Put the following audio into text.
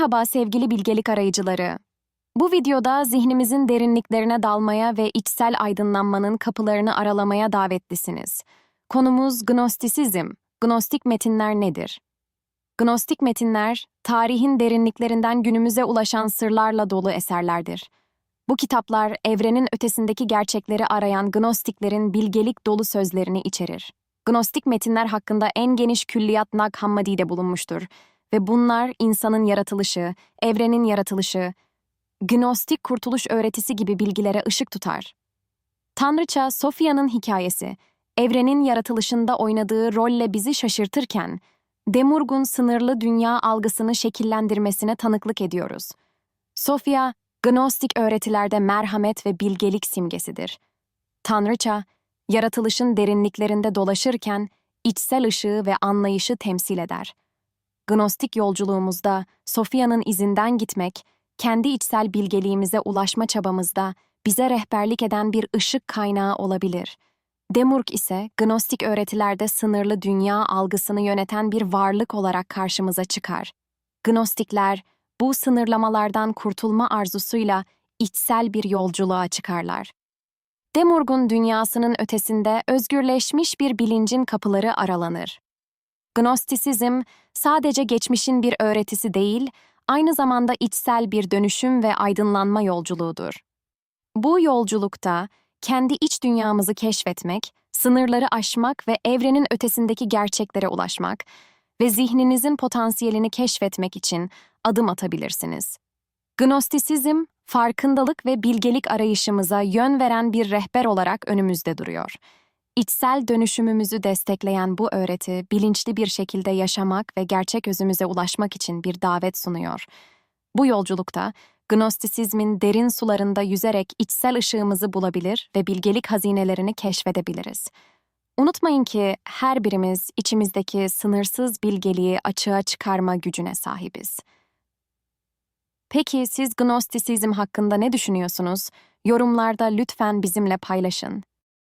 Merhaba sevgili bilgelik arayıcıları. Bu videoda zihnimizin derinliklerine dalmaya ve içsel aydınlanmanın kapılarını aralamaya davetlisiniz. Konumuz Gnostisizm. Gnostik metinler nedir? Gnostik metinler, tarihin derinliklerinden günümüze ulaşan sırlarla dolu eserlerdir. Bu kitaplar, evrenin ötesindeki gerçekleri arayan Gnostiklerin bilgelik dolu sözlerini içerir. Gnostik metinler hakkında en geniş külliyat Nag Hammadi'de bulunmuştur ve bunlar insanın yaratılışı, evrenin yaratılışı, Gnostik kurtuluş öğretisi gibi bilgilere ışık tutar. Tanrıça Sofya'nın hikayesi, evrenin yaratılışında oynadığı rolle bizi şaşırtırken, Demurg'un sınırlı dünya algısını şekillendirmesine tanıklık ediyoruz. Sofya, Gnostik öğretilerde merhamet ve bilgelik simgesidir. Tanrıça, yaratılışın derinliklerinde dolaşırken içsel ışığı ve anlayışı temsil eder. Gnostik yolculuğumuzda Sofya'nın izinden gitmek, kendi içsel bilgeliğimize ulaşma çabamızda bize rehberlik eden bir ışık kaynağı olabilir. Demurg ise Gnostik öğretilerde sınırlı dünya algısını yöneten bir varlık olarak karşımıza çıkar. Gnostikler bu sınırlamalardan kurtulma arzusuyla içsel bir yolculuğa çıkarlar. Demurg'un dünyasının ötesinde özgürleşmiş bir bilincin kapıları aralanır. Gnostisizm sadece geçmişin bir öğretisi değil, aynı zamanda içsel bir dönüşüm ve aydınlanma yolculuğudur. Bu yolculukta kendi iç dünyamızı keşfetmek, sınırları aşmak ve evrenin ötesindeki gerçeklere ulaşmak ve zihninizin potansiyelini keşfetmek için adım atabilirsiniz. Gnostisizm, farkındalık ve bilgelik arayışımıza yön veren bir rehber olarak önümüzde duruyor. İçsel dönüşümümüzü destekleyen bu öğreti, bilinçli bir şekilde yaşamak ve gerçek özümüze ulaşmak için bir davet sunuyor. Bu yolculukta, Gnostisizmin derin sularında yüzerek içsel ışığımızı bulabilir ve bilgelik hazinelerini keşfedebiliriz. Unutmayın ki her birimiz içimizdeki sınırsız bilgeliği açığa çıkarma gücüne sahibiz. Peki siz Gnostisizm hakkında ne düşünüyorsunuz? Yorumlarda lütfen bizimle paylaşın.